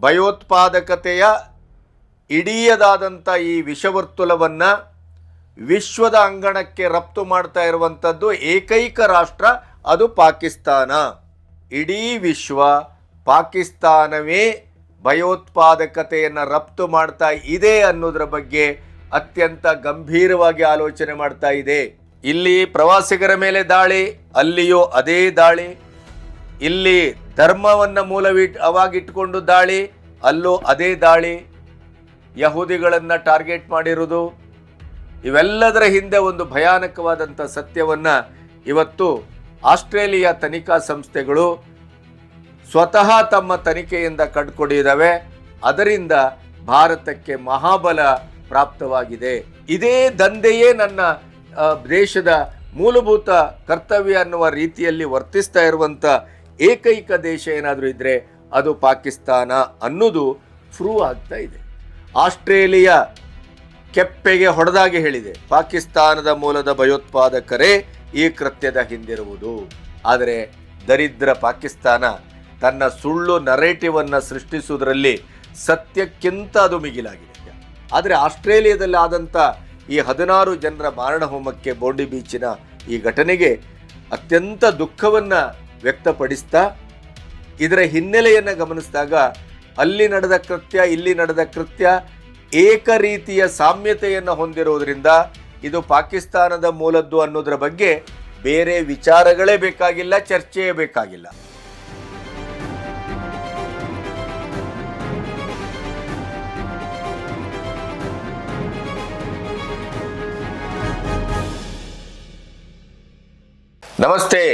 ಭಯೋತ್ಪಾದಕತೆಯ ಇಡೀಯದಾದಂಥ ಈ ವಿಷವರ್ತುಲವನ್ನು ವಿಶ್ವದ ಅಂಗಣಕ್ಕೆ ರಫ್ತು ಮಾಡ್ತಾ ಇರುವಂಥದ್ದು ಏಕೈಕ ರಾಷ್ಟ್ರ, ಅದು ಪಾಕಿಸ್ತಾನ. ಇಡೀ ವಿಶ್ವ ಪಾಕಿಸ್ತಾನವೇ ಭಯೋತ್ಪಾದಕತೆಯನ್ನು ರಫ್ತು ಮಾಡ್ತಾ ಇದೆ ಅನ್ನೋದ್ರ ಬಗ್ಗೆ ಅತ್ಯಂತ ಗಂಭೀರವಾಗಿ ಆಲೋಚನೆ ಮಾಡ್ತಾ ಇದೆ. ಇಲ್ಲಿ ಪ್ರವಾಸಿಗರ ಮೇಲೆ ದಾಳಿ, ಅಲ್ಲಿಯೂ ಅದೇ ದಾಳಿ. ಇಲ್ಲಿ ಧರ್ಮವನ್ನು ಮೂಲವಿಟ್, ಅವಾಗಿಟ್ಕೊಂಡು ದಾಳಿ, ಅಲ್ಲೂ ಅದೇ ದಾಳಿ ಯಹೂದಿಗಳನ್ನು ಟಾರ್ಗೆಟ್ ಮಾಡಿರುವುದು. ಇವೆಲ್ಲದರ ಹಿಂದೆ ಒಂದು ಭಯಾನಕವಾದಂಥ ಸತ್ಯವನ್ನು ಇವತ್ತು ಆಸ್ಟ್ರೇಲಿಯಾ ತನಿಖಾ ಸಂಸ್ಥೆಗಳು ಸ್ವತಃ ತಮ್ಮ ತನಿಖೆಯಿಂದ ಕಂಡುಕೊಂಡಿದ್ದಾವೆ. ಅದರಿಂದ ಭಾರತಕ್ಕೆ ಮಹಾಬಲ ಪ್ರಾಪ್ತವಾಗಿದೆ. ಇದೇ ದಂಧೆಯೇ ನನ್ನ ದೇಶದ ಮೂಲಭೂತ ಕರ್ತವ್ಯ ಅನ್ನುವ ರೀತಿಯಲ್ಲಿ ವರ್ತಿಸ್ತಾ ಇರುವಂಥ ಏಕೈಕ ದೇಶ ಏನಾದರೂ ಇದ್ದರೆ ಅದು ಪಾಕಿಸ್ತಾನ ಅನ್ನೋದು ಪ್ರೂವ್ ಆಗ್ತಾ ಇದೆ. ಆಸ್ಟ್ರೇಲಿಯಾ ಕೆಪ್ಪೆಗೆ ಹೊಡೆದಾಗೆ ಹೇಳಿದೆ, ಪಾಕಿಸ್ತಾನದ ಮೂಲದ ಭಯೋತ್ಪಾದಕರೇ ಈ ಕೃತ್ಯದ ಹಿಂದಿರುವುದು. ಆದರೆ ದರಿದ್ರ ಪಾಕಿಸ್ತಾನ ತನ್ನ ಸುಳ್ಳು ನರೇಟಿವನ್ನು ಸೃಷ್ಟಿಸುವುದರಲ್ಲಿ ಸತ್ಯಕ್ಕಿಂತ ಅದು ಮಿಗಿಲಾಗಿದೆ. ಆದರೆ ಆಸ್ಟ್ರೇಲಿಯಾದಲ್ಲಿ ಆದಂಥ ಈ ಹದಿನಾರು ಜನರ ಮಾರಣ ಹೋಮಕ್ಕೆ ಬೋಂಡಿ ಬೀಚಿನ ಈ ಘಟನೆಗೆ ಅತ್ಯಂತ ದುಃಖವನ್ನು ವ್ಯಕ್ತಪಡಿಸ್ತಾ ಇದರ ಹಿನ್ನೆಲೆಯನ್ನು ಗಮನಿಸಿದಾಗ ಅಲ್ಲಿ ನಡೆದ ಕೃತ್ಯ, ಇಲ್ಲಿ ನಡೆದ ಕೃತ್ಯ ಏಕ ರೀತಿಯ ಸಾಮ್ಯತೆಯನ್ನು ಹೊಂದಿರುವುದರಿಂದ ಇದು ಪಾಕಿಸ್ತಾನದ ಮೂಲದ್ದು ಅನ್ನೋದರ ಬಗ್ಗೆ ಬೇರೆ ವಿಚಾರಗಳೇ ಬೇಕಾಗಿಲ್ಲ, ಚರ್ಚೆಯೇ ಬೇಕಾಗಿಲ್ಲ. ನಮಸ್ತೆ.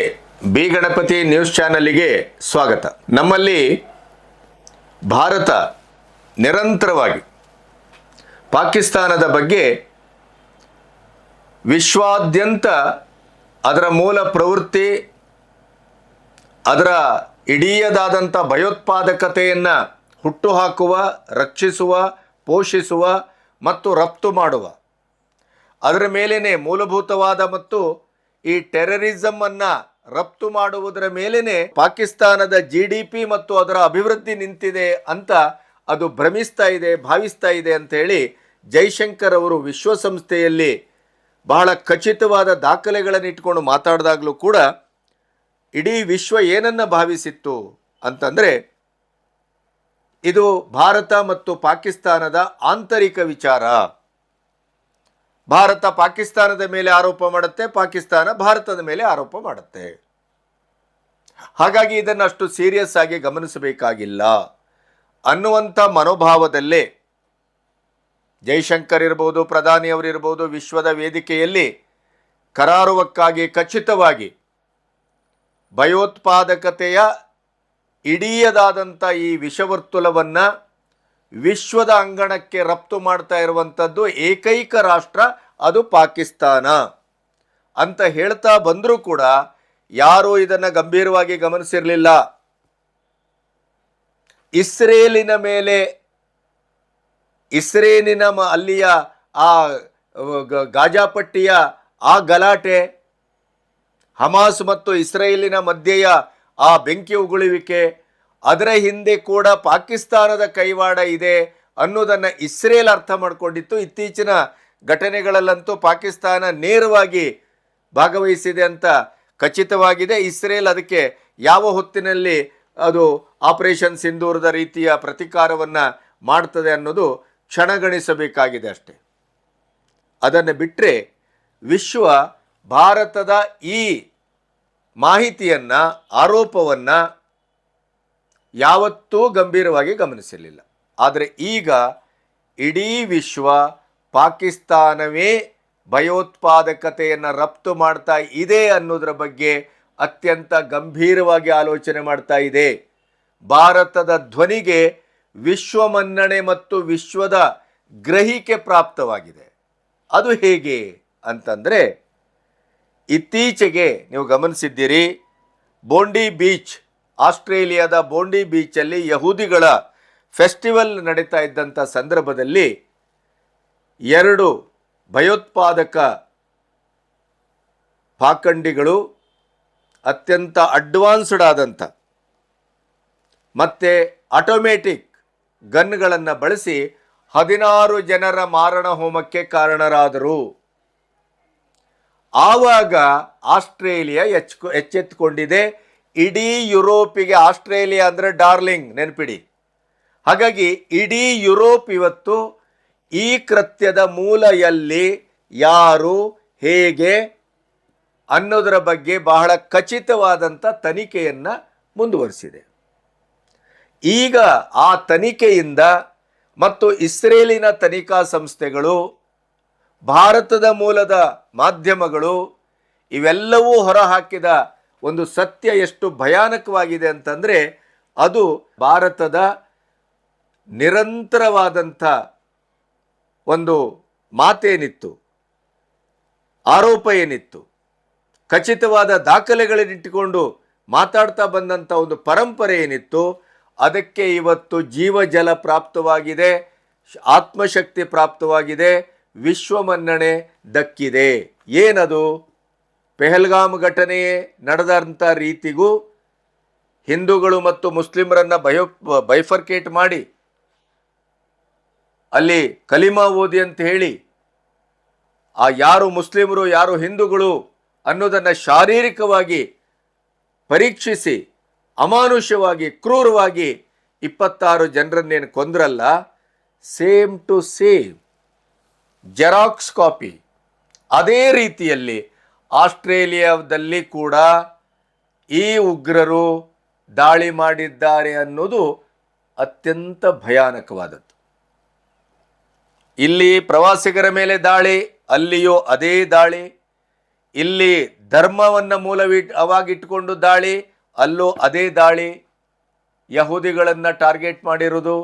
ಬಿ ಗಣಪತಿ ನ್ಯೂಸ್ ಚಾನಲ್ಗೆ ಸ್ವಾಗತ. ನಮ್ಮಲ್ಲಿ ಭಾರತ ನಿರಂತರವಾಗಿ ಪಾಕಿಸ್ತಾನದ ಬಗ್ಗೆ ವಿಶ್ವಾದ್ಯಂತ ಅದರ ಮೂಲ ಪ್ರವೃತ್ತಿ, ಅದರ ಇಡೀಯದಾದಂಥ ಭಯೋತ್ಪಾದಕತೆಯನ್ನು ಹುಟ್ಟುಹಾಕುವ, ರಕ್ಷಿಸುವ, ಪೋಷಿಸುವ ಮತ್ತು ರಫ್ತು ಮಾಡುವ, ಅದರ ಮೇಲೇ ಮೂಲಭೂತವಾದ ಮತ್ತು ಈ ಟೆರರಿಸಮ್ ಅನ್ನ ರಫ್ತು ಮಾಡುವುದರ ಮೇಲೇನೆ ಪಾಕಿಸ್ತಾನದ ಜಿ ಡಿ ಪಿ ಮತ್ತು ಅದರ ಅಭಿವೃದ್ಧಿ ನಿಂತಿದೆ ಅಂತ ಅದು ಭ್ರಮಿಸ್ತಾ ಇದೆ, ಭಾವಿಸ್ತಾ ಇದೆ ಅಂತ ಹೇಳಿ ಜೈಶಂಕರ್ ಅವರು ವಿಶ್ವಸಂಸ್ಥೆಯಲ್ಲಿ ಬಹಳ ಖಚಿತವಾದ ದಾಖಲೆಗಳನ್ನು ಇಟ್ಕೊಂಡು ಮಾತಾಡಿದಾಗಲೂ ಕೂಡ ಇಡೀ ವಿಶ್ವ ಏನನ್ನ ಭಾವಿಸಿತ್ತು ಅಂತಂದರೆ ಇದು ಭಾರತ ಮತ್ತು ಪಾಕಿಸ್ತಾನದ ಆಂತರಿಕ ವಿಚಾರ. ಭಾರತ ಪಾಕಿಸ್ತಾನದ ಮೇಲೆ ಆರೋಪ ಮಾಡುತ್ತೆ, ಪಾಕಿಸ್ತಾನ ಭಾರತದ ಮೇಲೆ ಆರೋಪ ಮಾಡುತ್ತೆ. ಹಾಗಾಗಿ ಇದನ್ನು ಅಷ್ಟು ಸೀರಿಯಸ್ ಆಗಿ ಗಮನಿಸಬೇಕಾಗಿಲ್ಲ. ಅನ್ನುವಂಥ ಮನೋಭಾವದಲ್ಲೇ ಜೈಶಂಕರ್ ಇರ್ಬೋದು ಪ್ರಧಾನಿಯವರಿರ್ಬೋದು ವಿಶ್ವದ ವೇದಿಕೆಯಲ್ಲಿ ಕರಾರುವಕ್ಕಾಗಿ ಖಚಿತವಾಗಿ ಭಯೋತ್ಪಾದಕತೆಯ ಇಡೀಯದಾದಂಥ ಈ ವಿಷವರ್ತುಲವನ್ನು ವಿಶ್ವದ ಅಂಗಣಕ್ಕೆ ರಫ್ತು ಮಾಡ್ತಾ ಇರುವಂಥದ್ದು ಏಕೈಕ ರಾಷ್ಟ್ರ, ಅದು ಪಾಕಿಸ್ತಾನ. ಅಂತ ಹೇಳ್ತಾ ಬಂದರೂ ಕೂಡ ಯಾರೂ ಇದನ್ನು ಗಂಭೀರವಾಗಿ ಗಮನಿಸಿರಲಿಲ್ಲ. ಇಸ್ರೇಲಿನ ಮೇಲೆ ಇಸ್ರೇಲಿನ ಅಲ್ಲಿಯ ಆ ಗಾಜಾಪಟ್ಟಿಯ ಆ ಗಲಾಟೆ, ಹಮಾಸ್ ಮತ್ತು ಇಸ್ರೇಲಿನ ಮಧ್ಯೆಯ ಆ ಬೆಂಕಿ ಉಗುಳುವಿಕೆ ಅದರ ಹಿಂದೆ ಕೂಡ ಪಾಕಿಸ್ತಾನದ ಕೈವಾಡ ಇದೆ ಅನ್ನೋದನ್ನು ಇಸ್ರೇಲ್ ಅರ್ಥ ಮಾಡಿಕೊಂಡಿತ್ತು. ಇತ್ತೀಚಿನ ಘಟನೆಗಳಲ್ಲಂತೂ ಪಾಕಿಸ್ತಾನ ನೇರವಾಗಿ ಭಾಗವಹಿಸಿದೆ ಅಂತ ಖಚಿತವಾಗಿದೆ. ಇಸ್ರೇಲ್ ಅದಕ್ಕೆ ಯಾವ ಹೊತ್ತಿನಲ್ಲಿ ಅದು ಆಪರೇಷನ್ ಸಿಂಧೂರದ ರೀತಿಯ ಪ್ರತಿಕಾರವನ್ನು ಮಾಡ್ತದೆ ಅನ್ನೋದು ಕ್ಷಣಗಣಿಸಬೇಕಾಗಿದೆ ಅಷ್ಟೇ. ಅದನ್ನು ಬಿಟ್ಟರೆ ವಿಶ್ವ ಭಾರತದ ಈ ಮಾಹಿತಿಯನ್ನು, ಆರೋಪವನ್ನು ಯಾವತ್ತೂ ಗಂಭೀರವಾಗಿ ಗಮನಿಸಲಿಲ್ಲ. ಆದರೆ ಈಗ ಇಡೀ ವಿಶ್ವ ಪಾಕಿಸ್ತಾನವೇ ಭಯೋತ್ಪಾದಕತೆಯನ್ನು ರಫ್ತು ಮಾಡ್ತಾ ಇದೆ ಅನ್ನೋದರ ಬಗ್ಗೆ ಅತ್ಯಂತ ಗಂಭೀರವಾಗಿ ಆಲೋಚನೆ ಮಾಡ್ತಾ ಇದೆ. ಭಾರತದ ಧ್ವನಿಗೆ ವಿಶ್ವ ಮನ್ನಣೆ ಮತ್ತು ವಿಶ್ವದ ಗ್ರಹಿಕೆ ಪ್ರಾಪ್ತವಾಗಿದೆ. ಅದು ಹೇಗೆ ಅಂತಂದರೆ, ಇತ್ತೀಚೆಗೆ ನೀವು ಗಮನಿಸಿದ್ದೀರಿ, ಬೋಂಡಿ ಬೀಚ್ ಆಸ್ಟ್ರೇಲಿಯಾದ ಬೋಂಡಿ ಬೀಚಲ್ಲಿ ಯಹೂದಿಗಳ ಫೆಸ್ಟಿವಲ್ ನಡೀತಾ ಇದ್ದಂಥ ಸಂದರ್ಭದಲ್ಲಿ ಎರಡು ಭಯೋತ್ಪಾದಕ ಪಾಖಂಡಿಗಳು ಅತ್ಯಂತ ಅಡ್ವಾನ್ಸ್ಡ್ ಆದಂಥ ಮತ್ತು ಆಟೋಮೆಟಿಕ್ ಗನ್ಗಳನ್ನು ಬಳಸಿ ಹದಿನಾರು ಜನರ ಮಾರಣ ಹೋಮಕ್ಕೆ ಕಾರಣರಾದರು. ಆವಾಗ ಆಸ್ಟ್ರೇಲಿಯಾ ಎಚ್ ಎಚ್ಚೆತ್ತುಕೊಂಡಿದೆ ಇಡೀ ಯುರೋಪಿಗೆ ಆಸ್ಟ್ರೇಲಿಯಾ ಅಂದರೆ ಡಾರ್ಲಿಂಗ್, ನೆನಪಿಡಿ. ಹಾಗಾಗಿ ಇಡೀ ಯುರೋಪ್ ಇವತ್ತು ಈ ಕೃತ್ಯದ ಮೂಲ ಎಲ್ಲಿ ಯಾರು, ಹೇಗೆ ಅನ್ನೋದರ ಬಗ್ಗೆ ಬಹಳ ಖಚಿತವಾದಂಥ ತನಿಖೆಯನ್ನು ಮುಂದುವರಿಸಿದೆ. ಈಗ ಆ ತನಿಖೆಯಿಂದ ಮತ್ತು ಇಸ್ರೇಲಿನ ತನಿಖಾ ಸಂಸ್ಥೆಗಳು, ಭಾರತದ ಮೂಲದ ಮಾಧ್ಯಮಗಳು ಇವೆಲ್ಲವೂ ಹೊರಹಾಕಿದ ಒಂದು ಸತ್ಯ ಎಷ್ಟು ಭಯಾನಕವಾಗಿದೆ ಅಂತಂದರೆ ಅದು ಭಾರತದ ನಿರಂತರವಾದಂಥ ಒಂದು ಮಾತೇನಿತ್ತು, ಆರೋಪ ಏನಿತ್ತು, ಖಚಿತವಾದ ದಾಖಲೆಗಳನ್ನಿಟ್ಟುಕೊಂಡು ಮಾತಾಡ್ತಾ ಬಂದಂಥ ಒಂದು ಪರಂಪರೆ ಏನಿತ್ತು, ಅದಕ್ಕೆ ಇವತ್ತು ಜೀವಜಲ ಪ್ರಾಪ್ತವಾಗಿದೆ, ಆತ್ಮಶಕ್ತಿ ಪ್ರಾಪ್ತವಾಗಿದೆ, ವಿಶ್ವಮನ್ನಣೆ ದಕ್ಕಿದೆ. ಏನದು? ಪೆಹಲ್ಗಾಮ್ ಘಟನೆ ನಡೆದಂಥ ರೀತಿಗೂ ಹಿಂದೂಗಳು ಮತ್ತು ಮುಸ್ಲಿಮರನ್ನು ಬಯೋ, ಬೈಫರ್ಕೇಟ್ ಮಾಡಿ, ಅಲ್ಲಿ ಕಲಿಮಾ ಓದಿ ಅಂತ ಹೇಳಿ, ಆ ಯಾರು ಮುಸ್ಲಿಮರು, ಯಾರು ಹಿಂದೂಗಳು ಅನ್ನೋದನ್ನು ಶಾರೀರಿಕವಾಗಿ ಪರೀಕ್ಷಿಸಿ, ಅಮಾನುಷ್ಯವಾಗಿ, ಕ್ರೂರವಾಗಿ ಇಪ್ಪತ್ತಾರು ಜನರನ್ನೇನು ಕೊಂದ್ರಲ್ಲ, same to same xerox copy. ಅದೇ ರೀತಿಯಲ್ಲಿ ಆಸ್ಟ್ರೇಲಿಯಾದಲ್ಲಿ ಕೂಡ ಈ ಉಗ್ರರು ದಾಳಿ ಮಾಡಿದ್ದಾರೆ ಅನ್ನೋದು ಅತ್ಯಂತ ಭಯಾನಕವಾದದ್ದು. ಇಲ್ಲಿ ಪ್ರವಾಸಿಗರ ಮೇಲೆ ದಾಳಿ, ಅಲ್ಲಿಯೂ ಅದೇ ದಾಳಿ, ಇಲ್ಲಿ ಧರ್ಮವನ್ನು ಮೂಲವಿಟ್ ಅವಾಗಿಟ್ಟುಕೊಂಡು ದಾಳಿ, ಅಲ್ಲೂ ಅದೇ ದಾಳಿ, ಯಹೂದಿಗಳನ್ನು ಟಾರ್ಗೆಟ್ ಮಾಡಿರುವುದು,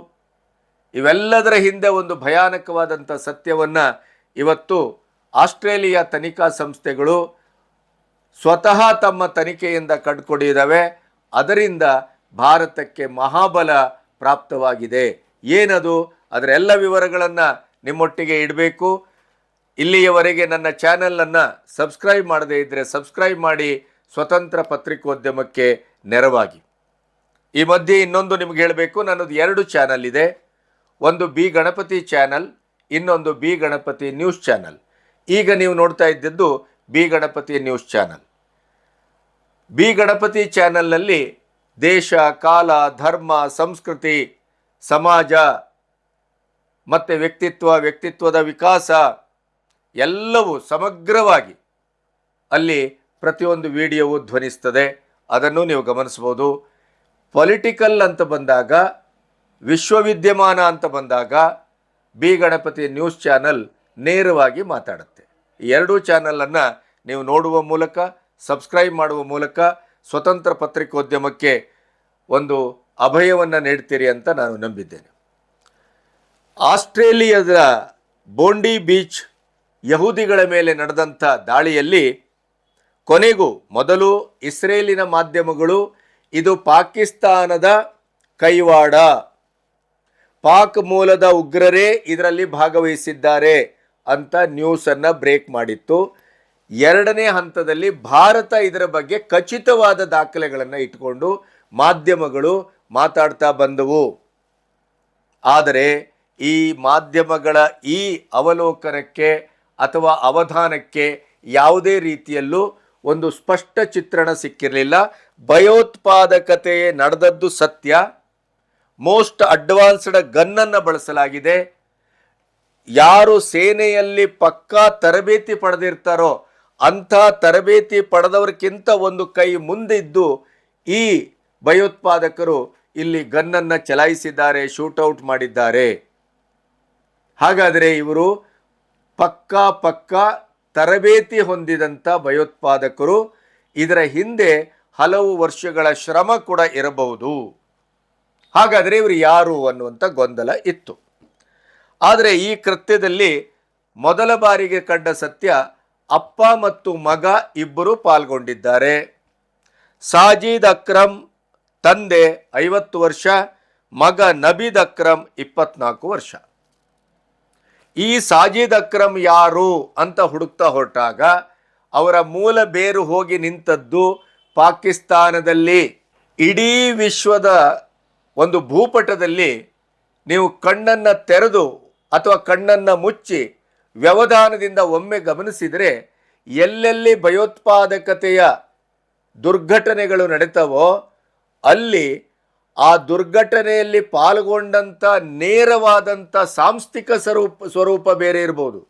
ಇವೆಲ್ಲದರ ಹಿಂದೆ ಒಂದು ಭಯಾನಕವಾದಂಥ ಸತ್ಯವನ್ನು ಇವತ್ತು ಆಸ್ಟ್ರೇಲಿಯಾ ತನಿಖಾ ಸಂಸ್ಥೆಗಳು ಸ್ವತಃ ತಮ್ಮ ತನಿಖೆಯಿಂದ ಕಂಡುಕೊಂಡಿದ್ದಾವೆ ಅದರಿಂದ ಭಾರತಕ್ಕೆ ಮಹಾಬಲ ಪ್ರಾಪ್ತವಾಗಿದೆ. ಏನದು? ಅದರ ಎಲ್ಲ ವಿವರಗಳನ್ನು ನಿಮ್ಮೊಟ್ಟಿಗೆ ಇಡಬೇಕು. ಇಲ್ಲಿಯವರೆಗೆ ನನ್ನ ಚಾನಲನ್ನು ಸಬ್ಸ್ಕ್ರೈಬ್ ಮಾಡದೇ ಇದ್ದರೆ ಸಬ್ಸ್ಕ್ರೈಬ್ ಮಾಡಿ, ಸ್ವತಂತ್ರ ಪತ್ರಿಕೋದ್ಯಮಕ್ಕೆ ನೆರವಾಗಿ. ಈ ಮಧ್ಯೆ ಇನ್ನೊಂದು ನಿಮ್ಗೆ ಹೇಳಬೇಕು. ನನ್ನದು ಎರಡು ಚಾನಲ್ ಇದೆ. ಒಂದು ಬಿ ಗಣಪತಿ ಚಾನಲ್ ಇನ್ನೊಂದು ಬಿ ಗಣಪತಿ ನ್ಯೂಸ್ ಚಾನಲ್ ಈಗ ನೀವು ನೋಡ್ತಾ ಇದ್ದದ್ದು B Ganapathi news channel. B Ganapathi ಚಾನಲ್ನಲ್ಲಿ ದೇಶ, ಕಾಲ, ಧರ್ಮ, ಸಂಸ್ಕೃತಿ, ಸಮಾಜ ಮತ್ತು ವ್ಯಕ್ತಿತ್ವ, ವ್ಯಕ್ತಿತ್ವದ ವಿಕಾಸ ಎಲ್ಲವೂ ಸಮಗ್ರವಾಗಿ ಅಲ್ಲಿ ಪ್ರತಿಯೊಂದು ವಿಡಿಯೋವು ಧ್ವನಿಸ್ತದೆ. ಅದನ್ನು ನೀವು ಗಮನಿಸ್ಬೋದು. ಪೊಲಿಟಿಕಲ್ ಅಂತ ಬಂದಾಗ, ವಿಶ್ವವಿದ್ಯಮಾನ ಅಂತ ಬಂದಾಗ ಬಿ ಗಣಪತಿ ನ್ಯೂಸ್ ಚಾನಲ್ ನೇರವಾಗಿ ಮಾತಾಡುತ್ತೆ. ಎರಡೂ ಚಾನಲನ್ನು ನೀವು ನೋಡುವ ಮೂಲಕ ಸಬ್ಸ್ಕ್ರೈಬ್ ಮಾಡುವ ಮೂಲಕ, ಸ್ವತಂತ್ರ ಪತ್ರಿಕೋದ್ಯಮಕ್ಕೆ ಒಂದು ಅಭಯವನ್ನು ನೀಡ್ತೀರಿ ಅಂತ ನಾನು ನಂಬಿದ್ದೇನೆ. ಆಸ್ಟ್ರೇಲಿಯಾದ ಬೋಂಡಿ ಬೀಚ್ ಯಹೂದಿಗಳ ಮೇಲೆ ನಡೆದಂಥ ದಾಳಿಯಲ್ಲಿ ಕೊನೆಗೂ ಮೊದಲು ಇಸ್ರೇಲಿನ ಮಾಧ್ಯಮಗಳು, ಇದು ಪಾಕಿಸ್ತಾನದ ಕೈವಾಡ. ಪಾಕ್ ಮೂಲದ ಉಗ್ರರೇ ಇದರಲ್ಲಿ ಭಾಗವಹಿಸಿದ್ದಾರೆ. ಅಂತ ನ್ಯೂಸನ್ನು ಬ್ರೇಕ್ ಮಾಡಿತ್ತು. ಎರಡನೇ ಹಂತದಲ್ಲಿ ಭಾರತ ಇದರ ಬಗ್ಗೆ ಖಚಿತವಾದ ದಾಖಲೆಗಳನ್ನು ಇಟ್ಕೊಂಡು ಮಾಧ್ಯಮಗಳು ಮಾತಾಡ್ತಾ ಬಂದವು. ಆದರೆ ಈ ಮಾಧ್ಯಮಗಳ ಈ ಅವಲೋಕನಕ್ಕೆ ಅಥವಾ ಅವಧಾನಕ್ಕೆ ಯಾವುದೇ ರೀತಿಯಲ್ಲೂ ಒಂದು ಸ್ಪಷ್ಟ ಚಿತ್ರಣ ಸಿಕ್ಕಿರಲಿಲ್ಲ. ಭಯೋತ್ಪಾದಕತೆ ನಡೆದದ್ದು ಸತ್ಯ. ಮೋಸ್ಟ್ ಅಡ್ವಾನ್ಸ್ಡ್ ಗನ್ನನ್ನು ಬಳಸಲಾಗಿದೆ. ಯಾರು ಸೇನೆಯಲ್ಲಿ ಪಕ್ಕಾ ತರಬೇತಿ ಪಡೆದಿರ್ತಾರೋ ಅಂಥ ತರಬೇತಿ ಪಡೆದವರಿಗಿಂತ ಒಂದು ಕೈ ಮುಂದಿದ್ದು ಈ ಭಯೋತ್ಪಾದಕರು ಇಲ್ಲಿ ಗನ್ನನ್ನು ಚಲಾಯಿಸಿದ್ದಾರೆ ಶೂಟೌಟ್ ಮಾಡಿದ್ದಾರೆ. ಹಾಗಾದರೆ ಇವರು ಪಕ್ಕಾ ಪಕ್ಕಾ ತರಬೇತಿ ಹೊಂದಿದಂಥ ಭಯೋತ್ಪಾದಕರು. ಇದರ ಹಿಂದೆ ಹಲವು ವರ್ಷಗಳ ಶ್ರಮ ಕೂಡ ಇರಬಹುದು. ಹಾಗಾದರೆ ಇವರು ಯಾರು ಅನ್ನುವಂಥ ಗೊಂದಲ ಇತ್ತು. ಆದರೆ ಈ ಕೃತ್ಯದಲ್ಲಿ ಮೊದಲ ಬಾರಿಗೆ ಕಂಡ ಸತ್ಯ ಅಪ್ಪ ಮತ್ತು ಮಗ ಇಬ್ಬರು ಪಾಲ್ಗೊಂಡಿದ್ದಾರೆ. ಸಾಜೀದ್ ಅಕ್ರಮ್ ತಂದೆ ಐವತ್ತು ವರ್ಷ, ಮಗ ನಬೀದ್ ಅಕ್ರಮ್ ಇಪ್ಪತ್ನಾಲ್ಕು ವರ್ಷ. ಈ ಸಾಜೀದ್ ಅಕ್ರಮ್ ಯಾರು ಅಂತ ಹುಡುಕ್ತಾ ಹೊರಟಾಗ ಅವರ ಮೂಲ ಬೇರು ಹೋಗಿ ನಿಂತದ್ದು ಪಾಕಿಸ್ತಾನದಲ್ಲಿ. ಇಡೀ ವಿಶ್ವದ ಒಂದು ಭೂಪಟದಲ್ಲಿ ನೀವು ಕಣ್ಣನ್ನು ತೆರೆದು ಅಥವಾ ಕಣ್ಣನ್ನು ಮುಚ್ಚಿ ವ್ಯವಧಾನದಿಂದ ಒಮ್ಮೆ ಗಮನಿಸಿದರೆ ಎಲ್ಲೆಲ್ಲಿ ಭಯೋತ್ಪಾದಕತೆಯ ದುರ್ಘಟನೆಗಳು ನಡೀತವೋ ಅಲ್ಲಿ ಆ ದುರ್ಘಟನೆಯಲ್ಲಿ ಪಾಲ್ಗೊಂಡಂಥ ನೇರವಾದಂಥ ಸಾಂಸ್ಥಿಕ ಸ್ವರೂಪ ಸ್ವರೂಪ ಬೇರೆ ಇರ್ಬೋದು.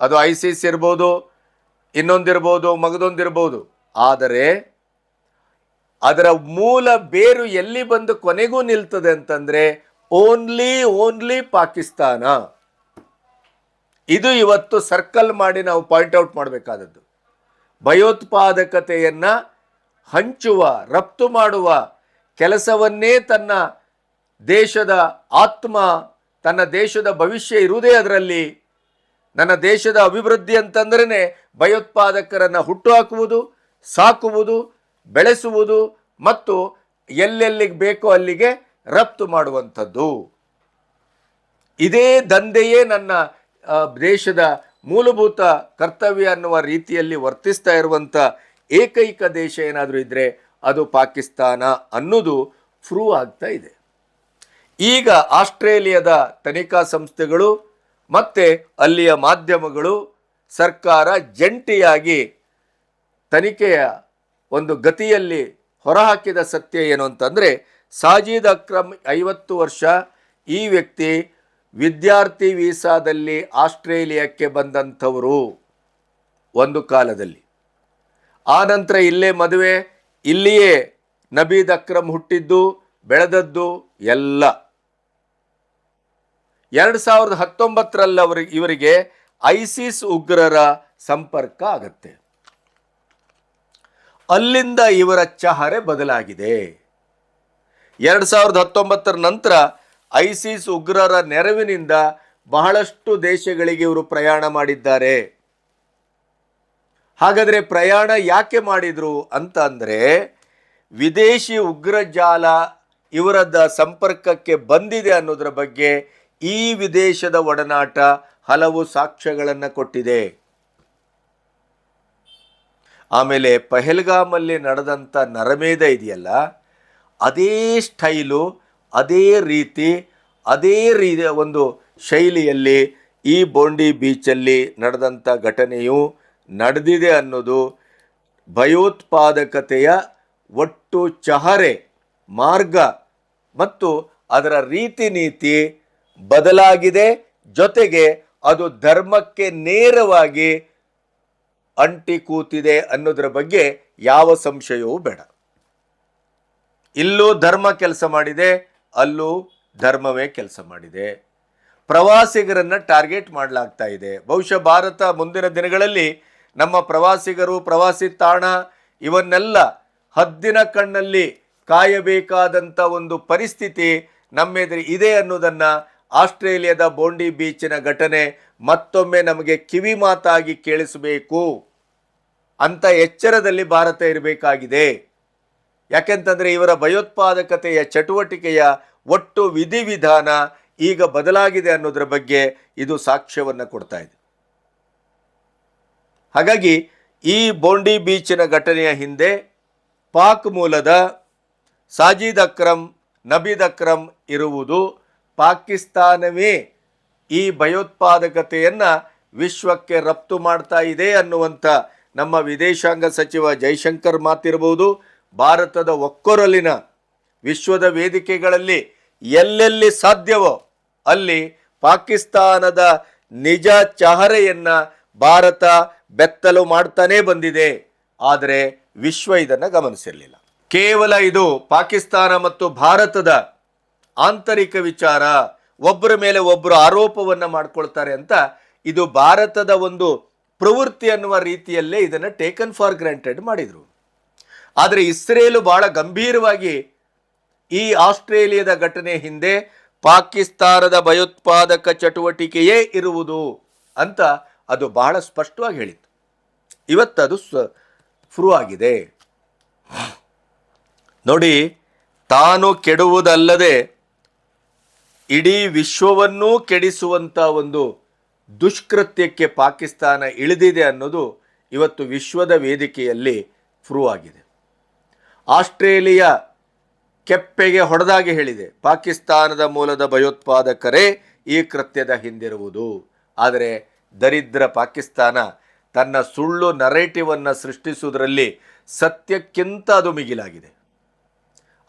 ಅದು ಐಸಿಸ್ ಇರ್ಬೋದು, ಇನ್ನೊಂದಿರ್ಬೋದು, ಮಗದೊಂದಿರ್ಬೋದು. ಆದರೆ ಅದರ ಮೂಲ ಬೇರು ಎಲ್ಲಿ ಬಂದು ಕೊನೆಗೂ ನಿಲ್ತದೆ ಅಂತಂದ್ರೆ ಓನ್ಲಿ ಓನ್ಲಿ ಪಾಕಿಸ್ತಾನ ಇದು ಇವತ್ತು ಸರ್ಕಲ್ ಮಾಡಿ ನಾವು ಪಾಯಿಂಟ್ ಔಟ್ ಮಾಡಬೇಕಾದದ್ದು. ಭಯೋತ್ಪಾದಕತೆಯನ್ನು ಹಂಚುವ, ರಫ್ತು ಮಾಡುವ ಕೆಲಸವನ್ನೇ ತನ್ನ ದೇಶದ ಆತ್ಮ, ತನ್ನ ದೇಶದ ಭವಿಷ್ಯ ಇರುವುದೇ ಅದರಲ್ಲಿ. ನನ್ನ ದೇಶದ ಅಭಿವೃದ್ಧಿ ಅಂತಂದ್ರೇ ಭಯೋತ್ಪಾದಕರನ್ನು ಹುಟ್ಟುಹಾಕುವುದು, ಸಾಕುವುದು, ಬೆಳೆಸುವುದು ಮತ್ತು ಎಲ್ಲೆಲ್ಲಿಗೆ ಬೇಕೋ ಅಲ್ಲಿಗೆ ರಫ್ತು ಮಾಡುವಂಥದ್ದು. ಇದೇ ದಂಧೆಯೇ ನನ್ನ ದೇಶದ ಮೂಲಭೂತ ಕರ್ತವ್ಯ ಅನ್ನುವ ರೀತಿಯಲ್ಲಿ ವರ್ತಿಸ್ತಾ ಇರುವಂಥ ಏಕೈಕ ದೇಶ ಏನಾದರೂ ಇದ್ದರೆ ಅದು ಪಾಕಿಸ್ತಾನ ಅನ್ನೋದು ಪ್ರೂವ್ ಆಗ್ತಾ ಇದೆ. ಈಗ ಆಸ್ಟ್ರೇಲಿಯಾದ ತನಿಖಾ ಸಂಸ್ಥೆಗಳು ಮತ್ತು ಅಲ್ಲಿಯ ಮಾಧ್ಯಮಗಳು ಸರ್ಕಾರ ಜಂಟಿಯಾಗಿ ತನಿಖೆಯ ಒಂದು ಗತಿಯಲ್ಲಿ ಹೊರಹಾಕಿದ ಸತ್ಯ ಏನು ಅಂತಂದರೆ ಸಾಜಿದ್ ಅಕ್ರಮ್ ಐವತ್ತು ವರ್ಷ, ಈ ವ್ಯಕ್ತಿ ವಿದ್ಯಾರ್ಥಿ ವೀಸಾದಲ್ಲಿ ಆಸ್ಟ್ರೇಲಿಯಾಕ್ಕೆ ಬಂದಂಥವರು ಒಂದು ಕಾಲದಲ್ಲಿ. ಆ ನಂತರ ಇಲ್ಲೇ ಮದುವೆ, ಇಲ್ಲಿಯೇ ನಬೀದ್ ಅಕ್ರಮ್ ಹುಟ್ಟಿದ್ದು, ಬೆಳೆದದ್ದು ಎಲ್ಲ. ಎರಡು ಸಾವಿರದ ಹತ್ತೊಂಬತ್ತರಲ್ಲಿ ಇವರಿಗೆ ಐಸಿಸ್ ಉಗ್ರರ ಸಂಪರ್ಕ ಆಗತ್ತೆ. ಅಲ್ಲಿಂದ ಇವರ ಚಹರೆ ಬದಲಾಗಿದೆ. ಎರಡು ಸಾವಿರದ ಹತ್ತೊಂಬತ್ತರ ನಂತರ ಐಸಿಸ್ ಉಗ್ರರ ನೆರವಿನಿಂದ ಬಹಳಷ್ಟು ದೇಶಗಳಿಗೆ ಇವರು ಪ್ರಯಾಣ ಮಾಡಿದ್ದಾರೆ. ಹಾಗಾದರೆ ಪ್ರಯಾಣ ಯಾಕೆ ಮಾಡಿದ್ರು ಅಂತ ಅಂದರೆ ವಿದೇಶಿ ಉಗ್ರ ಜಾಲ ಇವರದ ಸಂಪರ್ಕಕ್ಕೆ ಬಂದಿದೆ ಅನ್ನೋದರ ಬಗ್ಗೆ ಈ ವಿದೇಶದ ಒಡನಾಟ ಹಲವು ಸಾಕ್ಷ್ಯಗಳನ್ನು ಕೊಟ್ಟಿದೆ. ಆಮೇಲೆ ಪಹೆಲ್ಗಾಮಲ್ಲಿ ನಡೆದಂಥ ನರಮೇಧ ಇದೆಯಲ್ಲ? ಅದೇ ಸ್ಟೈಲು, ಅದೇ ರೀತಿ, ಅದೇ ರೀ ಒಂದು ಶೈಲಿಯಲ್ಲಿ ಈ ಬೋಂಡಿ ಬೀಚಲ್ಲಿ ನಡೆದಂಥ ಘಟನೆಯು ನಡೆದಿದೆ ಅನ್ನೋದು ಭಯೋತ್ಪಾದಕತೆಯ ಒಟ್ಟು ಚಹರೆ, ಮಾರ್ಗ ಮತ್ತು ಅದರ ರೀತಿ ನೀತಿ ಬದಲಾಗಿದೆ. ಜೊತೆಗೆ ಅದು ಧರ್ಮಕ್ಕೆ ನೇರವಾಗಿ ಅಂಟಿ ಕೂತಿದೆ ಅನ್ನೋದರ ಬಗ್ಗೆ ಯಾವ ಸಂಶಯವೂ ಬೇಡ. ಇಲ್ಲೂ ಧರ್ಮ ಕೆಲಸ ಮಾಡಿದೆ, ಅಲ್ಲೂ ಧರ್ಮವೇ ಕೆಲಸ ಮಾಡಿದೆ. ಪ್ರವಾಸಿಗರನ್ನ ಟಾರ್ಗೆಟ್ ಮಾಡಲಾಗ್ತಾ ಇದೆ. ಬಹುಶಃ ಭಾರತ ಮುಂದಿನ ದಿನಗಳಲ್ಲಿ ನಮ್ಮ ಪ್ರವಾಸಿಗರು, ಪ್ರವಾಸಿ ತಾಣ ಇವನ್ನೆಲ್ಲ ಹದ್ದಿನ ಕಣ್ಣಲ್ಲಿ ಕಾಯಬೇಕಾದಂಥ ಒಂದು ಪರಿಸ್ಥಿತಿ ನಮ್ಮೆದುರು ಇದೆ ಅನ್ನೋದನ್ನು ಆಸ್ಟ್ರೇಲಿಯಾದ ಬೋಂಡಿ ಬೀಚಿನ ಘಟನೆ ಮತ್ತೊಮ್ಮೆ ನಮಗೆ ಕಿವಿ ಮಾತಾಗಿ ಕೇಳಿಸಬೇಕು ಅಂತ ಎಚ್ಚರದಲ್ಲಿ ಭಾರತ ಇರಬೇಕಾಗಿದೆ. ಯಾಕೆಂತಂದ್ರೆ ಇವರ ಭಯೋತ್ಪಾದಕತೆಯ ಚಟುವಟಿಕೆಯ ಒಟ್ಟು ವಿಧಿವಿಧಾನ ಈಗ ಬದಲಾಗಿದೆ ಅನ್ನೋದ್ರ ಬಗ್ಗೆ ಇದು ಸಾಕ್ಷ್ಯವನ್ನು ಕೊಡ್ತಾ ಇದೆ. ಹಾಗಾಗಿ ಈ ಬೋಂಡಿ ಬೀಚಿನ ಘಟನೆಯ ಹಿಂದೆ ಪಾಕ್ ಮೂಲದ ಸಾಜಿದ್ ಅಕ್ರಮ್ ನಬೀದ್ ಅಕ್ರಮ್ ಇರುವುದು ಪಾಕಿಸ್ತಾನವೇ ಈ ಭಯೋತ್ಪಾದಕತೆಯನ್ನು ವಿಶ್ವಕ್ಕೆ ರಫ್ತು ಮಾಡ್ತಾ ಇದೆ ಅನ್ನುವಂಥ ನಮ್ಮ ವಿದೇಶಾಂಗ ಸಚಿವ ಜೈಶಂಕರ್ ಮಾತಿರಬಹುದು ಭಾರತದ ಒಕ್ಕೊರಲಿನ ವಿಶ್ವದ ವೇದಿಕೆಗಳಲ್ಲಿ ಎಲ್ಲೆಲ್ಲಿ ಸಾಧ್ಯವೋ ಅಲ್ಲಿ ಪಾಕಿಸ್ತಾನದ ನಿಜ ಚಹರೆಯನ್ನು ಭಾರತ ಬೆತ್ತಲು ಮಾಡ್ತಾನೇ ಬಂದಿದೆ. ಆದರೆ ವಿಶ್ವ ಇದನ್ನು ಗಮನಿಸಿರಲಿಲ್ಲ. ಕೇವಲ ಇದು ಪಾಕಿಸ್ತಾನ ಮತ್ತು ಭಾರತದ ಆಂತರಿಕ ವಿಚಾರ, ಒಬ್ಬರ ಮೇಲೆ ಒಬ್ಬರು ಆರೋಪವನ್ನು ಮಾಡ್ಕೊಳ್ತಾರೆ ಅಂತ ಇದು ಭಾರತದ ಒಂದು ಪ್ರವೃತ್ತಿ ಅನ್ನುವ ರೀತಿಯಲ್ಲೇ ಇದನ್ನು ಟೇಕನ್ ಫಾರ್ ಗ್ರಾಂಟೆಡ್ ಮಾಡಿದರು. ಆದರೆ ಇಸ್ರೇಲು ಬಹಳ ಗಂಭೀರವಾಗಿ ಈ ಆಸ್ಟ್ರೇಲಿಯಾದ ಘಟನೆ ಹಿಂದೆ ಪಾಕಿಸ್ತಾನದ ಭಯೋತ್ಪಾದಕ ಚಟುವಟಿಕೆಯೇ ಇರುವುದು ಅಂತ ಅದು ಬಹಳ ಸ್ಪಷ್ಟವಾಗಿ ಹೇಳಿತ್ತು. ಇವತ್ತದು ಫ್ರೂ ಆಗಿದೆ. ನೋಡಿ, ತಾನು ಕೆಡುವುದಲ್ಲದೆ ಇಡೀ ವಿಶ್ವವನ್ನೂ ಕೆಡಿಸುವಂಥ ಒಂದು ದುಷ್ಕೃತ್ಯಕ್ಕೆ ಪಾಕಿಸ್ತಾನ ಇಳಿದಿದೆ ಅನ್ನೋದು ಇವತ್ತು ವಿಶ್ವದ ವೇದಿಕೆಯಲ್ಲಿ ಫ್ರೂ ಆಗಿದೆ ಆಸ್ಟ್ರೇಲಿಯಾ ಕೆಪ್ಪೆಗೆ ಹೊಡೆದಾಗಿ ಹೇಳಿದೆ. ಪಾಕಿಸ್ತಾನದ ಮೂಲದ ಭಯೋತ್ಪಾದಕರೇ ಈ ಕೃತ್ಯದ ಹಿಂದಿರುವುದು. ಆದರೆ ದರಿದ್ರ ಪಾಕಿಸ್ತಾನ ತನ್ನ ಸುಳ್ಳು ನರೇಟಿವನ್ನು ಸೃಷ್ಟಿಸುವುದರಲ್ಲಿ ಸತ್ಯಕ್ಕಿಂತ ಅದು ಮಿಗಿಲಾಗಿದೆ.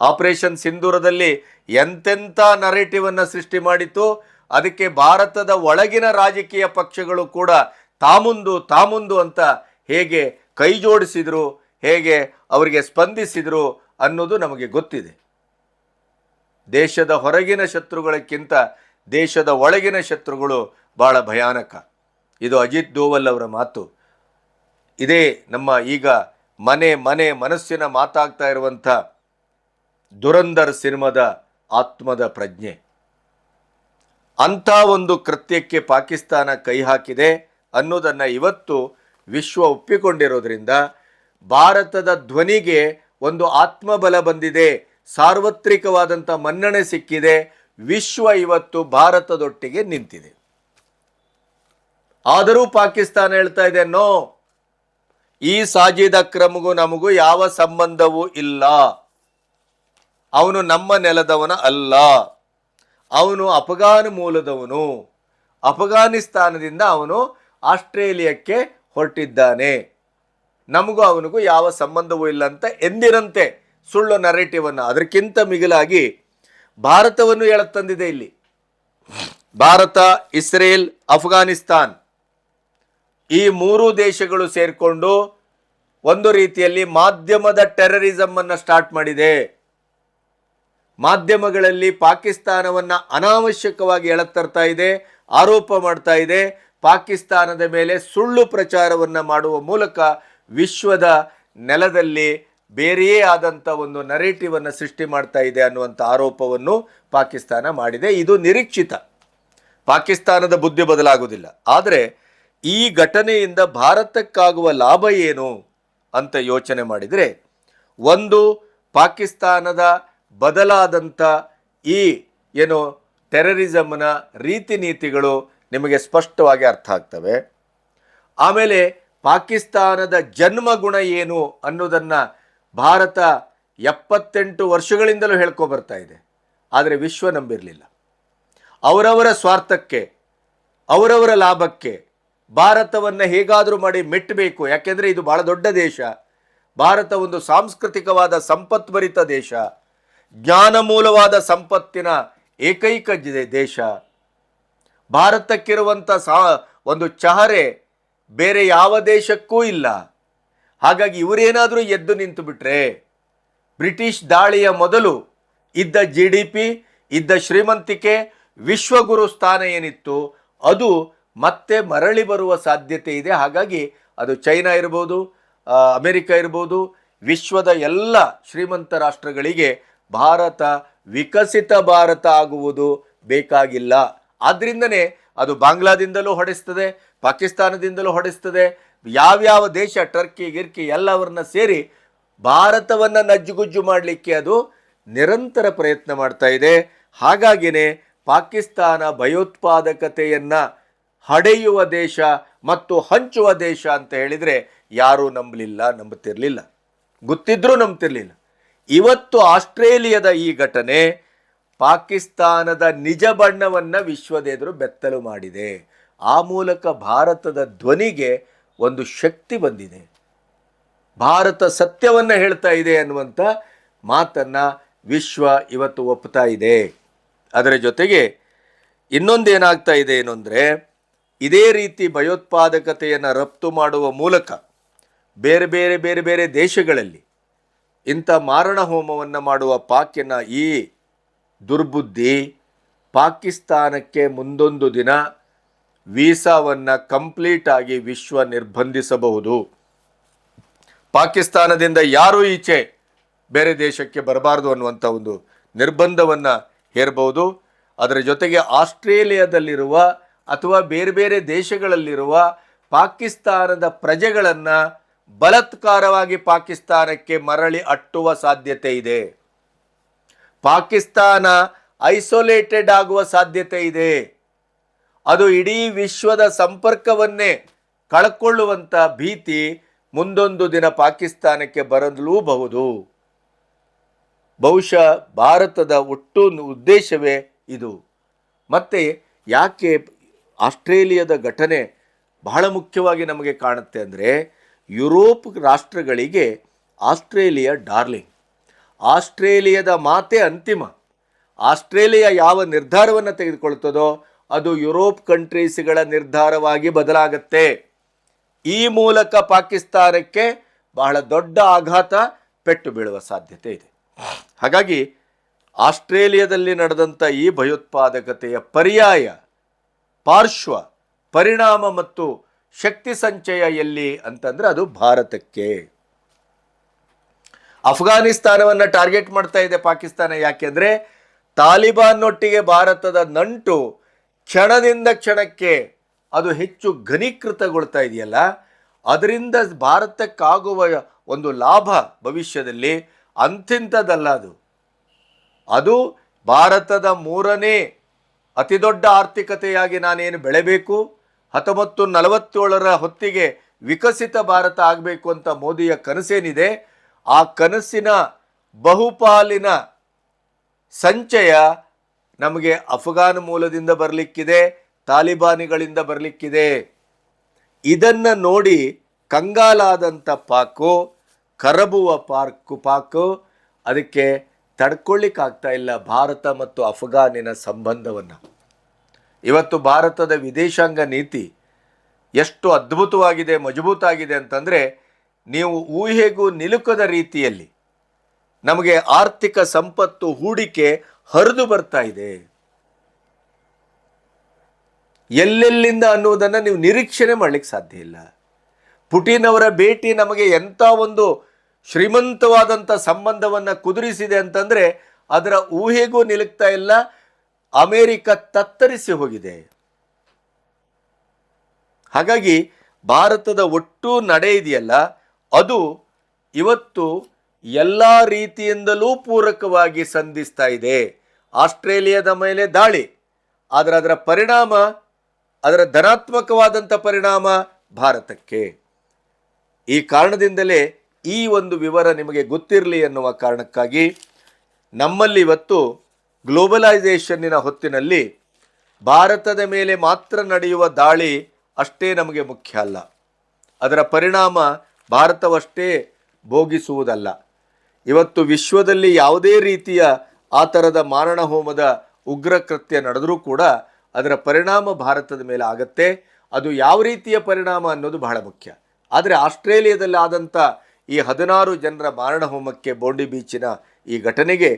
ಆಪರೇಷನ್ ಸಿಂಧೂರದಲ್ಲಿ ಎಂತೆಂಥ ನರೇಟಿವನ್ನು ಸೃಷ್ಟಿ ಮಾಡಿತು ಅದಕ್ಕೆ ಭಾರತದ ಒಳಗಿನ ರಾಜಕೀಯ ಪಕ್ಷಗಳು ಕೂಡ ತಾಮುಂದು ತಾಮುಂದು ಅಂತ ಹೇಗೆ ಕೈ ಜೋಡಿಸಿದ್ರು ಹೇಗೆ ಅವರಿಗೆ ಸ್ಪಂದಿಸಿದರು ಅನ್ನೋದು ನಮಗೆ ಗೊತ್ತಿದೆ. ದೇಶದ ಹೊರಗಿನ ಶತ್ರುಗಳಕ್ಕಿಂತ ದೇಶದ ಒಳಗಿನ ಶತ್ರುಗಳು ಬಹಳ ಭಯಾನಕ. ಇದು ಅಜಿತ್ ದೋವಲ್ ಅವರ ಮಾತು. ಇದೇ ನಮ್ಮ ಈಗ ಮನೆ ಮನೆ ಮನಸ್ಸಿನ ಮಾತಾಗ್ತಾ ಇರುವಂಥ ದುರಂಧರ್ ಸಿನಿಮಾದ ಆತ್ಮದ ಪ್ರಜ್ಞೆ. ಅಂಥ ಒಂದು ಕೃತ್ಯಕ್ಕೆ ಪಾಕಿಸ್ತಾನ ಕೈ ಹಾಕಿದೆ ಅನ್ನೋದನ್ನು ಇವತ್ತು ವಿಶ್ವ ಒಪ್ಪಿಕೊಂಡಿರೋದ್ರಿಂದ ಭಾರತದ ಧ್ವನಿಗೆ ಒಂದು ಆತ್ಮಬಲ ಬಂದಿದೆ. ಸಾರ್ವತ್ರಿಕವಾದಂಥ ಮನ್ನಣೆ ಸಿಕ್ಕಿದೆ. ವಿಶ್ವ ಇವತ್ತು ಭಾರತದೊಟ್ಟಿಗೆ ನಿಂತಿದೆ. ಆದರೂ ಪಾಕಿಸ್ತಾನ ಹೇಳ್ತಾ ಇದೆ, ನೋ, ಈ ಸಾಜಿದ ಅಕ್ರಮಗೂ ನಮಗೂ ಯಾವ ಸಂಬಂಧವೂ ಇಲ್ಲ. ಅವನು ನಮ್ಮ ನೆಲದವನ ಅಲ್ಲ. ಅವನು ಅಫಘಾನ್ ಮೂಲದವನು. ಅಫಘಾನಿಸ್ತಾನದಿಂದ ಅವನು ಆಸ್ಟ್ರೇಲಿಯಕ್ಕೆ ಹೊರಟಿದ್ದಾನೆ. ನಮಗೂ ಅವನಿಗೂ ಯಾವ ಸಂಬಂಧವೂ ಇಲ್ಲ ಅಂತ ಎಂದಿನಂತೆ ಸುಳ್ಳು ನರೇಟಿವನ್ನು ಅದಕ್ಕಿಂತ ಮಿಗಿಲಾಗಿ ಭಾರತವನ್ನು ಎಳತಂದಿದೆ ಇಲ್ಲಿ. ಭಾರತ, ಇಸ್ರೇಲ್, ಅಫ್ಘಾನಿಸ್ತಾನ್ ಈ ಮೂರು ದೇಶಗಳು ಸೇರಿಕೊಂಡು ಒಂದು ರೀತಿಯಲ್ಲಿ ಮಾಧ್ಯಮದ ಟೆರರಿಸಮ್ ಅನ್ನು ಸ್ಟಾರ್ಟ್ ಮಾಡಿದೆ. ಮಾಧ್ಯಮಗಳಲ್ಲಿ ಪಾಕಿಸ್ತಾನವನ್ನ ಅನಾವಶ್ಯಕವಾಗಿ ಎಳತರ್ತಾ ಇದೆ, ಆರೋಪ ಮಾಡ್ತಾ ಇದೆ. ಪಾಕಿಸ್ತಾನದ ಮೇಲೆ ಸುಳ್ಳು ಪ್ರಚಾರವನ್ನ ಮಾಡುವ ಮೂಲಕ ವಿಶ್ವದ ನೆಲದಲ್ಲಿ ಬೇರೆಯೇ ಆದಂಥ ಒಂದು ನರೇಟಿವನ್ನು ಸೃಷ್ಟಿ ಮಾಡ್ತಾ ಇದೆ ಅನ್ನುವಂಥ ಆರೋಪವನ್ನು ಪಾಕಿಸ್ತಾನ ಮಾಡಿದೆ. ಇದು ನಿರೀಕ್ಷಿತ. ಪಾಕಿಸ್ತಾನದ ಬುದ್ಧಿ ಬದಲಾಗುವುದಿಲ್ಲ. ಆದರೆ ಈ ಘಟನೆಯಿಂದ ಭಾರತಕ್ಕಾಗುವ ಲಾಭ ಏನು ಅಂತ ಯೋಚನೆ ಮಾಡಿದರೆ, ಒಂದು, ಪಾಕಿಸ್ತಾನದ ಬದಲಾದಂಥ ಈ ಏನು ಟೆರರಿಸಮ್ನ ರೀತಿ ನೀತಿಗಳು ನಿಮಗೆ ಸ್ಪಷ್ಟವಾಗಿ ಅರ್ಥ ಆಗ್ತವೆ. ಆಮೇಲೆ ಪಾಕಿಸ್ತಾನದ ಜನ್ಮಗುಣ ಏನು ಅನ್ನೋದನ್ನು ಭಾರತ ಎಪ್ಪತ್ತೆಂಟು ವರ್ಷಗಳಿಂದಲೂ ಹೇಳ್ಕೊ ಬರ್ತಾ ಇದೆ. ಆದರೆ ವಿಶ್ವ ನಂಬಿರಲಿಲ್ಲ. ಅವರವರ ಸ್ವಾರ್ಥಕ್ಕೆ, ಅವರವರ ಲಾಭಕ್ಕೆ ಭಾರತವನ್ನು ಹೇಗಾದರೂ ಮಾಡಿ ಮೆಟ್ಟಬೇಕು. ಯಾಕೆಂದರೆ ಇದು ಬಹಳ ದೊಡ್ಡ ದೇಶ. ಭಾರತ ಒಂದು ಸಾಂಸ್ಕೃತಿಕವಾದ ಸಂಪತ್ಭರಿತ ದೇಶ. ಜ್ಞಾನಮೂಲವಾದ ಸಂಪತ್ತಿನ ಏಕೈಕ ದೇಶ. ಭಾರತಕ್ಕಿರುವಂಥ ಸಾ, ಒಂದು ಚಹರೆ ಬೇರೆ ಯಾವ ದೇಶಕ್ಕೂ ಇಲ್ಲ. ಹಾಗಾಗಿ ಇವರೇನಾದರೂ ಎದ್ದು ನಿಂತು ಬಿಟ್ರೆ ಬ್ರಿಟಿಷ್ ದಾಳಿಯ ಮೊದಲು ಇದ್ದ ಜಿ ಡಿ ಪಿ ಇದ್ದ ಶ್ರೀಮಂತಿಕೆ ವಿಶ್ವಗುರು ಸ್ಥಾನ ಏನಿತ್ತು, ಅದು ಮತ್ತೆ ಮರಳಿ ಬರುವ ಸಾಧ್ಯತೆ ಇದೆ. ಹಾಗಾಗಿ ಅದು ಚೈನಾ ಇರ್ಬೋದು ಅಮೆರಿಕ ಇರ್ಬೋದು, ವಿಶ್ವದ ಎಲ್ಲ ಶ್ರೀಮಂತ ರಾಷ್ಟ್ರಗಳಿಗೆ ಭಾರತ, ವಿಕಸಿತ ಭಾರತ ಆಗುವುದು ಬೇಕಾಗಿಲ್ಲ. ಆದ್ದರಿಂದನೇ ಅದು ಬಾಂಗ್ಲಾದಿಂದಲೂ ಹೊಡೆಸ್ತದೆ ಪಾಕಿಸ್ತಾನದಿಂದಲೂ ಹೊಡೆಸ್ತದೆ. ಯಾವ್ಯಾವ ದೇಶ, ಟರ್ಕಿ, ಗಿರ್ಕಿ ಎಲ್ಲವರನ್ನ ಸೇರಿ ಭಾರತವನ್ನು ನಜ್ಜುಗುಜ್ಜು ಮಾಡಲಿಕ್ಕೆ ಅದು ನಿರಂತರ ಪ್ರಯತ್ನ ಮಾಡ್ತಾ ಇದೆ. ಹಾಗಾಗಿನೇ ಪಾಕಿಸ್ತಾನ ಭಯೋತ್ಪಾದಕತೆಯನ್ನು ಹಡೆಯುವ ದೇಶ ಮತ್ತು ಹಂಚುವ ದೇಶ ಅಂತ ಹೇಳಿದರೆ ಯಾರೂ ನಂಬಲಿಲ್ಲ, ನಂಬುತ್ತಿರಲಿಲ್ಲ. ಗೊತ್ತಿದ್ರೂ ನಂಬ್ತಿರಲಿಲ್ಲ. ಇವತ್ತು ಆಸ್ಟ್ರೇಲಿಯಾದ ಈ ಘಟನೆ ಪಾಕಿಸ್ತಾನದ ನಿಜ ಬಣ್ಣವನ್ನು ವಿಶ್ವದೆದುರು ಬೆತ್ತಲು ಮಾಡಿದೆ. ಆ ಮೂಲಕ ಭಾರತದ ಧ್ವನಿಗೆ ಒಂದು ಶಕ್ತಿ ಬಂದಿದೆ. ಭಾರತ ಸತ್ಯವನ್ನು ಹೇಳ್ತಾ ಇದೆ ಅನ್ನುವಂಥ ಮಾತನ್ನು ವಿಶ್ವ ಇವತ್ತು ಒಪ್ತಾ ಇದೆ. ಅದರ ಜೊತೆಗೆ ಇನ್ನೊಂದೇನಾಗ್ತಾ ಇದೆ ಏನು ಇದೇ ರೀತಿ ಭಯೋತ್ಪಾದಕತೆಯನ್ನು ರಫ್ತು ಮಾಡುವ ಮೂಲಕ ಬೇರೆ ಬೇರೆ ಬೇರೆ ಬೇರೆ ದೇಶಗಳಲ್ಲಿ ಇಂಥ ಮಾರಣ ಹೋಮವನ್ನು ಮಾಡುವ ಪಾಕಿನ ಈ ದುರ್ಬುದ್ಧಿ ಪಾಕಿಸ್ತಾನಕ್ಕೆ ಮುಂದೊಂದು ದಿನ ವೀಸಾವನ್ನು ಕಂಪ್ಲೀಟ್ ಆಗಿ ವಿಶ್ವ ನಿರ್ಬಂಧಿಸಬಹುದು. ಪಾಕಿಸ್ತಾನದಿಂದ ಯಾರೂ ಈಚೆ ಬೇರೆ ದೇಶಕ್ಕೆ ಬರಬಾರದು ಅನ್ನುವಂಥ ಒಂದು ನಿರ್ಬಂಧವನ್ನು ಹೇರಬಹುದು. ಅದರ ಜೊತೆಗೆ ಆಸ್ಟ್ರೇಲಿಯಾದಲ್ಲಿರುವ ಅಥವಾ ಬೇರೆ ಬೇರೆ ದೇಶಗಳಲ್ಲಿರುವ ಪಾಕಿಸ್ತಾನದ ಪ್ರಜೆಗಳನ್ನು ಬಲತ್ಕಾರವಾಗಿ ಪಾಕಿಸ್ತಾನಕ್ಕೆ ಮರಳಿ ಅಟ್ಟುವ ಸಾಧ್ಯತೆ ಇದೆ. ಪಾಕಿಸ್ತಾನ ಐಸೋಲೇಟೆಡ್ ಆಗುವ ಸಾಧ್ಯತೆ ಇದೆ. ಅದು ಇಡೀ ವಿಶ್ವದ ಸಂಪರ್ಕವನ್ನೇ ಕಳ್ಕೊಳ್ಳುವಂಥ ಭೀತಿ ಮುಂದೊಂದು ದಿನ ಪಾಕಿಸ್ತಾನಕ್ಕೆ ಬರಲೂಬಹುದು. ಬಹುಶಃ ಭಾರತದ ಒಟ್ಟು ಉದ್ದೇಶವೇ ಇದು. ಮತ್ತು ಯಾಕೆ ಆಸ್ಟ್ರೇಲಿಯಾದ ಘಟನೆ ಬಹಳ ಮುಖ್ಯವಾಗಿ ನಮಗೆ ಕಾಣುತ್ತೆ ಅಂದರೆ ಯುರೋಪ್ ರಾಷ್ಟ್ರಗಳಿಗೆ ಆಸ್ಟ್ರೇಲಿಯಾ ಡಾರ್ಲಿಂಗ್. ಆಸ್ಟ್ರೇಲಿಯಾದ ಮಾತೆ ಅಂತಿಮ. ಆಸ್ಟ್ರೇಲಿಯಾ ಯಾವ ನಿರ್ಧಾರವನ್ನು ತೆಗೆದುಕೊಳ್ತದೋ ಅದು ಯುರೋಪ್ ಕಂಟ್ರೀಸ್ಗಳ ನಿರ್ಧಾರವಾಗಿ ಬದಲಾಗತ್ತೆ. ಈ ಮೂಲಕ ಪಾಕಿಸ್ತಾನಕ್ಕೆ ಬಹಳ ದೊಡ್ಡ ಆಘಾತ ಪೆಟ್ಟು ಬೀಳುವ ಸಾಧ್ಯತೆ ಇದೆ. ಹಾಗಾಗಿ ಆಸ್ಟ್ರೇಲಿಯಾದಲ್ಲಿ ನಡೆದಂಥ ಈ ಭಯೋತ್ಪಾದಕತೆಯ ಪರ್ಯಾಯ, ಪಾರ್ಶ್ವ ಪರಿಣಾಮ ಮತ್ತು ಶಕ್ತಿ ಸಂಚಯ ಎಲ್ಲಿ ಅಂತಂದ್ರೆ ಅದು ಭಾರತಕ್ಕೆ. ಅಫ್ಘಾನಿಸ್ತಾನವನ್ನು ಟಾರ್ಗೆಟ್ ಮಾಡ್ತಾ ಇದೆ ಪಾಕಿಸ್ತಾನ ಯಾಕೆಂದ್ರೆ ತಾಲಿಬಾನ್ನೊಟ್ಟಿಗೆ ಭಾರತದ ನಂಟು ಕ್ಷಣದಿಂದ ಕ್ಷಣಕ್ಕೆ ಅದು ಹೆಚ್ಚು ಘನೀಕೃತಗೊಳ್ತಾ ಇದೆಯಲ್ಲ, ಅದರಿಂದ ಭಾರತಕ್ಕಾಗುವ ಒಂದು ಲಾಭ ಭವಿಷ್ಯದಲ್ಲಿ ಅಂಥಿಂಥದ್ದಲ್ಲ ಅದು. ಅದು ಭಾರತದ ಮೂರನೇ ಅತಿದೊಡ್ಡ ಆರ್ಥಿಕತೆಯಾಗಿ ನಾನೇನು ಬೆಳೆಬೇಕು, ಹತ್ತೊಂಬತ್ತು ನಲವತ್ತೇಳರ ಹೊತ್ತಿಗೆ ವಿಕಸಿತ ಭಾರತ ಆಗಬೇಕು ಅಂತ ಮೋದಿಯ ಕನಸೇನಿದೆ, ಆ ಕನಸಿನ ಬಹುಪಾಲಿನ ಸಂಚಯ ನಮಗೆ ಅಫ್ಘಾನ್ ಮೂಲದಿಂದ ಬರಲಿಕ್ಕಿದೆ, ತಾಲಿಬಾನಿಗಳಿಂದ ಬರಲಿಕ್ಕಿದೆ. ಇದನ್ನು ನೋಡಿ ಕಂಗಾಲಾದಂಥ ಪಾಕು, ಕರಬುವ ಪಾರ್ಕು ಪಾಕು, ಅದಕ್ಕೆ ತಡ್ಕೊಳ್ಳಿಕ್ಕಾಗ್ತಾ ಇಲ್ಲ ಭಾರತ ಮತ್ತು ಅಫ್ಘಾನಿನ ಸಂಬಂಧವನ್ನು. ಇವತ್ತು ಭಾರತದ ವಿದೇಶಾಂಗ ನೀತಿ ಎಷ್ಟು ಅದ್ಭುತವಾಗಿದೆ, ಮಜಬೂತಾಗಿದೆ ಅಂತಂದರೆ, ನೀವು ಊಹೆಗೂ ನಿಲುಕದ ರೀತಿಯಲ್ಲಿ ನಮಗೆ ಆರ್ಥಿಕ ಸಂಪತ್ತು ಹೂಡಿಕೆ ಹರಿದು ಬರ್ತಾ ಇದೆ. ಎಲ್ಲೆಲ್ಲಿಂದ ಅನ್ನುವುದನ್ನು ನೀವು ನಿರೀಕ್ಷಣೆ ಮಾಡಲಿಕ್ಕೆ ಸಾಧ್ಯ ಇಲ್ಲ. ಪುಟಿನ್ ಅವರ ಭೇಟಿ ನಮಗೆ ಎಂಥ ಒಂದು ಶ್ರೀಮಂತವಾದಂಥ ಸಂಬಂಧವನ್ನು ಕುದುರಿಸಿದೆ ಅಂತಂದರೆ ಅದರ ಊಹೆಗೂ ನಿಲುಕ್ತಾ ಇಲ್ಲ, ಅಮೇರಿಕ ತತ್ತರಿಸಿ ಹೋಗಿದೆ. ಹಾಗಾಗಿ ಭಾರತದ ಒಟ್ಟು ನಡೆ ಇದೆಯಲ್ಲ, ಅದು ಇವತ್ತು ಎಲ್ಲ ರೀತಿಯಿಂದಲೂ ಪೂರಕವಾಗಿ ಸಂಧಿಸ್ತಾ ಇದೆ. ಆಸ್ಟ್ರೇಲಿಯಾದ ಮೇಲೆ ದಾಳಿ. ಆದರೆ ಅದರ ಪರಿಣಾಮ, ಅದರ ಧನಾತ್ಮಕವಾದಂಥ ಪರಿಣಾಮ ಭಾರತಕ್ಕೆ. ಈ ಕಾರಣದಿಂದಲೇ ಈ ಒಂದು ವಿವರ ನಿಮಗೆ ಗೊತ್ತಿರಲಿ ಎನ್ನುವ ಕಾರಣಕ್ಕಾಗಿ ನಮ್ಮಲ್ಲಿ ಇವತ್ತು ಗ್ಲೋಬಲೈಸೇಷನ್ನಿನ ಹೊತ್ತಿನಲ್ಲಿ ಭಾರತದ ಮೇಲೆ ಮಾತ್ರ ನಡೆಯುವ ದಾಳಿ ಅಷ್ಟೇ ನಮಗೆ ಮುಖ್ಯ ಅಲ್ಲ. ಅದರ ಪರಿಣಾಮ ಭಾರತವಷ್ಟೇ ಭೋಗಿಸುವುದಲ್ಲ. ಇವತ್ತು ವಿಶ್ವದಲ್ಲಿ ಯಾವುದೇ ರೀತಿಯ ಆ ಥರದ ಮಾರಣ ಹೋಮದ ಉಗ್ರ ಕೃತ್ಯ ನಡೆದರೂ ಕೂಡ ಅದರ ಪರಿಣಾಮ ಭಾರತದ ಮೇಲೆ ಆಗತ್ತೆ. ಅದು ಯಾವ ರೀತಿಯ ಪರಿಣಾಮ ಅನ್ನೋದು ಬಹಳ ಮುಖ್ಯ. ಆದರೆ ಆಸ್ಟ್ರೇಲಿಯಾದಲ್ಲಿ ಆದಂಥ ಈ ಹದಿನಾರು ಜನರ ಮಾರಣ ಹೋಮಕ್ಕೆ ಬೋಂಡಿ ಬೀಚಿನ ಈ ಘಟನೆಗೆ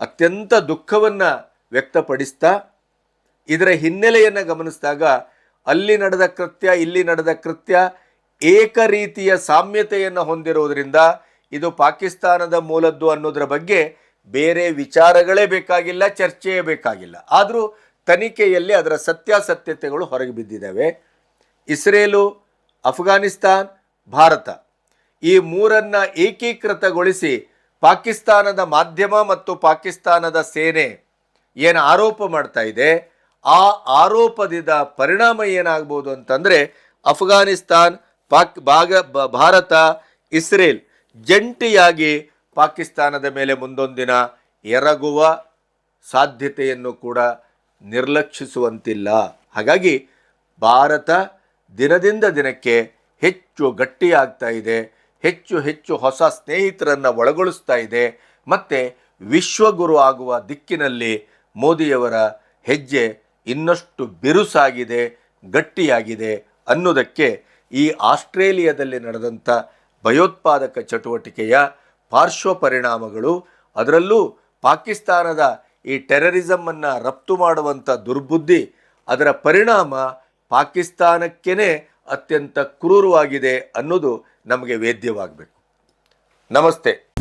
ಅತ್ಯಂತ ದುಃಖವನ್ನು ವ್ಯಕ್ತಪಡಿಸ್ತಾ, ಇದರ ಹಿನ್ನೆಲೆಯನ್ನು ಗಮನಿಸಿದಾಗ ಅಲ್ಲಿ ನಡೆದ ಕೃತ್ಯ, ಇಲ್ಲಿ ನಡೆದ ಕೃತ್ಯ ಏಕ ರೀತಿಯ ಸಾಮ್ಯತೆಯನ್ನು ಹೊಂದಿರುವುದರಿಂದ ಇದು ಪಾಕಿಸ್ತಾನದ ಮೂಲದ್ದು ಅನ್ನೋದ್ರ ಬಗ್ಗೆ ಬೇರೆ ವಿಚಾರಗಳೇ ಬೇಕಾಗಿಲ್ಲ, ಚರ್ಚೆಯೇ ಬೇಕಾಗಿಲ್ಲ. ಆದರೂ ತನಿಖೆಯಲ್ಲಿ ಅದರ ಸತ್ಯಾಸತ್ಯತೆಗಳು ಹೊರಗೆ ಬಿದ್ದಿದ್ದಾವೆ. ಇಸ್ರೇಲು, ಅಫ್ಘಾನಿಸ್ತಾನ್, ಭಾರತ ಈ ಮೂರನ್ನ ಏಕೀಕೃತಗೊಳಿಸಿ ಪಾಕಿಸ್ತಾನದ ಮಾಧ್ಯಮ ಮತ್ತು ಪಾಕಿಸ್ತಾನದ ಸೇನೆ ಏನು ಆರೋಪ ಮಾಡ್ತಾ ಇದೆ, ಆ ಆರೋಪದಿಂದ ಪರಿಣಾಮ ಏನಾಗ್ಬೋದು ಅಂತಂದರೆ ಅಫ್ಘಾನಿಸ್ತಾನ್, ಪಾಕ್, ಭಾಗ, ಭಾರತ, ಇಸ್ರೇಲ್ ಜಂಟಿಯಾಗಿ ಪಾಕಿಸ್ತಾನದ ಮೇಲೆ ಮುಂದೊಂದಿನ ಎರಗುವ ಸಾಧ್ಯತೆಯನ್ನು ಕೂಡ ನಿರ್ಲಕ್ಷಿಸುವಂತಿಲ್ಲ. ಹಾಗಾಗಿ ಭಾರತ ದಿನದಿಂದ ದಿನಕ್ಕೆ ಹೆಚ್ಚು ಗಟ್ಟಿಯಾಗ್ತಾ ಇದೆ, ಹೆಚ್ಚು ಹೆಚ್ಚು ಹೊಸ ಸ್ನೇಹಿತರನ್ನು ಒಳಗೊಳಿಸ್ತಾ ಇದೆ, ಮತ್ತು ವಿಶ್ವಗುರು ಆಗುವ ದಿಕ್ಕಿನಲ್ಲಿ ಮೋದಿಯವರ ಹೆಜ್ಜೆ ಇನ್ನಷ್ಟು ಬಿರುಸಾಗಿದೆ, ಗಟ್ಟಿಯಾಗಿದೆ ಅನ್ನೋದಕ್ಕೆ ಈ ಆಸ್ಟ್ರೇಲಿಯಾದಲ್ಲಿ ನಡೆದಂಥ ಭಯೋತ್ಪಾದಕ ಚಟುವಟಿಕೆಯ ಪಾರ್ಶ್ವ ಪರಿಣಾಮಗಳು ಅದರಲ್ಲೂ ಪಾಕಿಸ್ತಾನದ ಈ ಟೆರರಿಸಮನ್ನು ರಫ್ತು ಮಾಡುವಂಥ ದುರ್ಬುದ್ಧಿ, ಅದರ ಪರಿಣಾಮ ಪಾಕಿಸ್ತಾನಕ್ಕೇ ಅತ್ಯಂತ ಕ್ರೂರವಾಗಿದೆ ಅನ್ನೋದು ನಮಗೆ ವೇದ್ಯವಾಗಬೇಕು. ನಮಸ್ತೆ.